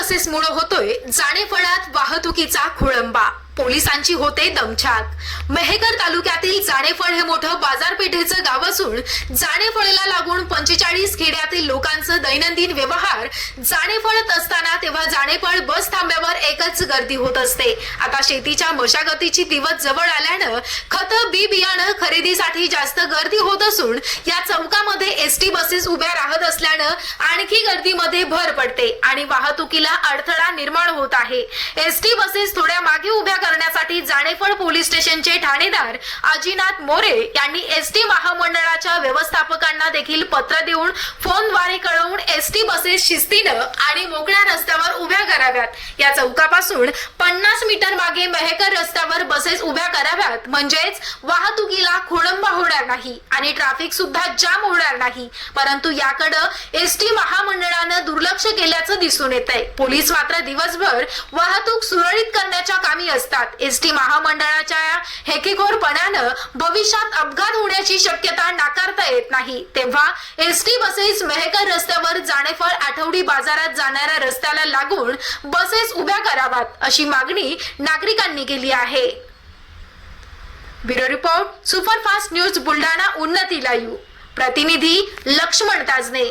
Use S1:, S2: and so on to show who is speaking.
S1: बसेसमुळे होतोय जाणेपणात वाहतुकीचा खोळंबा. पोलिसांची होते दमछाक. मेहकर तालुक्यातील जाणेफळ हे मोठं बाजारपेठेचं गाव असून जाणेफळेला लागून पंचेचाळीस खेड्यातील लोकांचं दैनंदिन व्यवहार जाणेफळत असताना तेव्हा जाणेफळ बस थांब्यावर एकच गर्दी होत असते. आता शेतीच्या मशागतीची दिवस जवळ आल्यानं खत बी बियाणं खरेदीसाठी जास्त गर्दी होत असून या चौकामध्ये एसटी बसेस उभ्या राहत असल्यानं आणखी गर्दीमध्ये भर पडते आणि वाहतुकीला अडथळा निर्माण होत आहे. एसटी बसेस थोड्या मागे उभ्या करण्यासाठी पोलीस स्टेशनचे ठाणेदार अजिनाथ मोरे यांनी एसटी महामंडळाच्या व्यवस्थापकांना देखील पत्र देऊन फोनद्वारे कळवून एस बसेस शिस्तीनं आणि मोकळ्या रस्त्यावर उभ्या कराव्यात. या चौकापासून पन्नास मीटर मागे मेहकर रस्त्यावर बसेस उभ्या कराव्यात. म्हणजेच वाहतुकीला खोळंबा होणार नाही आणि ट्रॅफिक सुद्धा जाम होणार नाही. परंतु याकडं एसटी महामंडळानं दुर्लक्ष केल्याचं दिसून येत आहे पोलीस मात्र दिवसभर वाहतूक सुरळीत करण्याच्या कामी असतात. एसटी महामंडळाच्या या हेकेखोरपणानं भविष्यात अपघात होण्याची शक्यता नाकारता येत नाही. तेव्हा एसटी बसेस मेहकर रस्त्यावर जाणेफळ आठवडी बाजारात जाणाऱ्या रस्त्याला लागून बसेस उभ्या कराव्यात अशी मागणी नागरिकांनी केली आहे. Bureau report superfast news Buldhana Unnati live. प्रतिनिधी लक्ष्मण ताजने.